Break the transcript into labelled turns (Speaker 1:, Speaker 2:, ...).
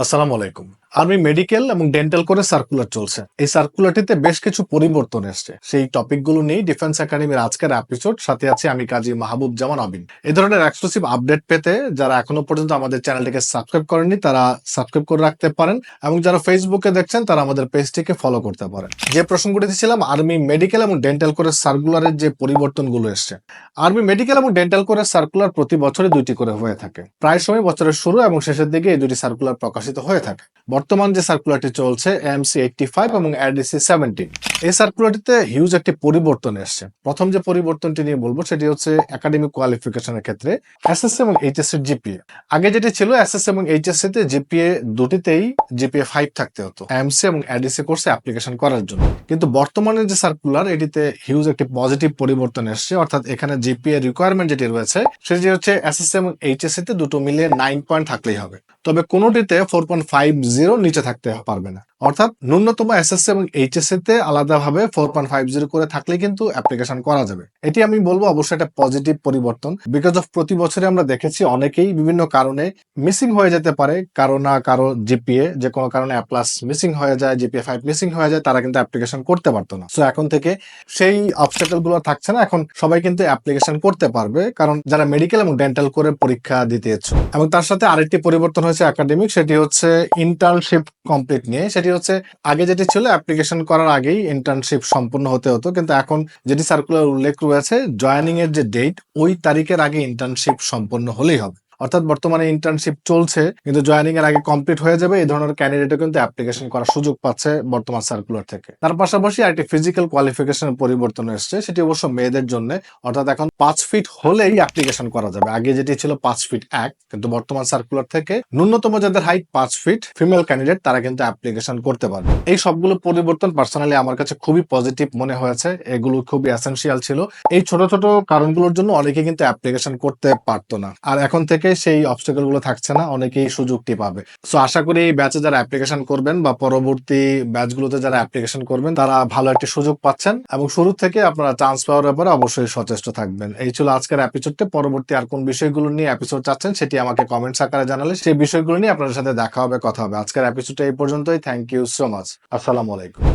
Speaker 1: আসসালামু আলাইকুম army medical এবং ডেন্টাল করে সার্কুলার চলছে। এই সার্কুলারটিতে বেশ কিছু পরিবর্তন এসছে। সেই টপিকগুলো নিয়ে ডিফেন্স একাডেমির আজকের এপিসোড সাথে আছে আমি কাজী মাহবুব জামান আবিন এই ধরনের এক্সক্লুসিভ আপডেট পেতে যারা এখনও পর্যন্ত আমাদের চ্যানেলটিকে সাবস্ক্রাইব করেননি, তারা সাবস্ক্রাইব করে রাখতে পারেন এবং যারা ফেসবুকে দেখছেন, তারা আমাদের পেজটিকে ফলো করতে পারেন। যে প্রসঙ্গটিতে ছিলাম আর্মি মেডিকেল এবং ডেন্টাল করে সার্কুলারের যে পরিবর্তনগুলো এসছে। আর্মি মেডিকেল এবং ডেন্টাল করে সার্কুলার প্রতি বছরে দুইটি করে হয়ে থাকে। প্রায় সময় বছরের শুরু এবং শেষের দিকে এই দুটি সার্কুলার প্রকাশিত হয়ে থাকে। বর্তমান যে সার্কুলারটি চলছে এমসি এইটটি ফাইভ এবং এডিসি সেভেন্টিন এই সার্কুলারটিতে হিউজ একটি পরিবর্তন এসছে। প্রথম যে পরিবর্তনটি নিয়ে বলব, সেটি হচ্ছে একাডেমিক কোয়ালিফিকেশনের ক্ষেত্রে এসএসসি এবং এইচএসসি জিপিএ আগে যেটি ছিল এসএসসি এবং এইচএসসি তে জিপিএ দুটিতেই জিপিএ ফাইভ থাকতে হতো এমসি এবং এডিসি কোর্সে অ্যাপ্লিকেশন করার জন্য। কিন্তু বর্তমানে যে সার্কুলার এটিতে হিউজ একটি পজিটিভ পরিবর্তন এসছে, অর্থাৎ এখানে জিপিএ রিকোয়ারমেন্ট যেটি রয়েছে, সেটি হচ্ছে এসএসসি এবং এইচএসসি তে দুটো মিলিয়ে নাইন পয়েন্ট থাকলেই হবে। তবে কোনোটিতে ফোর পয়েন্ট ফাইভ জিরো নিচে থাকতে পারবে না। অর্থাৎ ন্যূনতম এসএসসি এবং এইচএসসি তে আলাদাভাবে ফোর পয়েন্ট ফাইভ জিরো করে থাকলে কিন্তু অ্যাপ্লিকেশন করা যাবে। এটি আমি বলব অবশ্যই একটা পজিটিভ পরিবর্তন বিকজ অফ প্রতি বছরে আমরা দেখেছি অনেকেই বিভিন্ন কারণে মিসিং হয়ে যেতে পারে। কারও না কারও জিপিএ যে কোনো কারণে প্লাস মিসিং হয়ে যায় জিপিএ ফাইভ মিসিং হয়ে যায়, তারা কিন্তু অ্যাপ্লিকেশন করতে পারতো না। সো এখন থেকে সেই অবস্টাকেলগুলো থাকছে না, এখন সবাই কিন্তু অ্যাপ্লিকেশন করতে পারবে, কারণ যারা মেডিকেল এবং ডেন্টাল করে পরীক্ষা দিতে এবং তার সাথে আরেকটি পরিবর্তন হয়েছে একাডেমিক সেটি হচ্ছে ইন্টার্নশিপ কমপ্লিট নিয়ে, সেটি হচ্ছে আগে যেটি ছিল অ্যাপ্লিকেশন করার আগেই ইন্টার্নশিপ সম্পূর্ণ হতে হতো। কিন্তু এখন যেটি সার্কুলার উল্লেখ রয়েছে জয়নিং এর যে ডেট ওই তারিখের আগে ইন্টার্নশিপ সম্পন্ন হলেই হবে। অর্থাৎ বর্তমানে ইন্টার্নশিপ চলছে, কিন্তু জয়েনিং এর আগে কমপ্লিট হয়ে যাবে, এই ধরনের ক্যান্ডিডেটও কিন্তু অ্যাপ্লিকেশন করার সুযোগ পাচ্ছে বর্তমান সার্কুলার থেকে। তার পাশাপাশি আরেকটি ফিজিক্যাল কোয়ালিফিকেশনের পরিবর্তন এসছে, সেটি অবশ্য মেয়েদের জন্য, অর্থাৎ এখন পাঁচ ফিট হলেই অ্যাপ্লিকেশন করা যাবে। আগে যেটি ছিল পাঁচ ফিট এক, কিন্তু বর্তমান সার্কুলার থেকে ন্যূনতম যাদের হাইট পাঁচ ফিট ফিমেল ক্যান্ডিডেট তারা কিন্তু অ্যাপ্লিকেশন করতে পারবে। এই সবগুলো পরিবর্তন পার্সোনালি আমার কাছে খুবই পজিটিভ মনে হয়েছে, এগুলো খুবই এসেন্সিয়াল ছিল। এই ছোট ছোট কারণগুলোর জন্য অনেকে কিন্তু অ্যাপ্লিকেশন করতে পারতো না। আর এখন থেকে সেই অবস্টাকেলগুলো থাকছে না, অনেকেই সুযোগটি পাবে। সো আশা করি এই ব্যাচে যারা অ্যাপ্লিকেশন করবেন বা পরবর্তী ব্যাচগুলোতে যারা অ্যাপ্লিকেশন করবেন, তারা ভালো একটি সুযোগ পাচ্ছেন এবং শুরু থেকে আপনারা চান্স পাওয়ার ব্যাপারে অবশ্যই সচেষ্ট থাকবেন। এই ছিল আজকের এপিসোডটি পরবর্তী আর কোন বিষয়গুলো নিয়ে এপিসোড চাচ্ছেন, সেটি আমাকে কমেন্টস আকারে জানালে সেই বিষয়গুলো নিয়ে আপনাদের সাথে দেখা হবে, কথা হবে। আজকের এপিসোডটা এই পর্যন্তই। থ্যাংক ইউ সো মাচ আসসালামু আলাইকুম।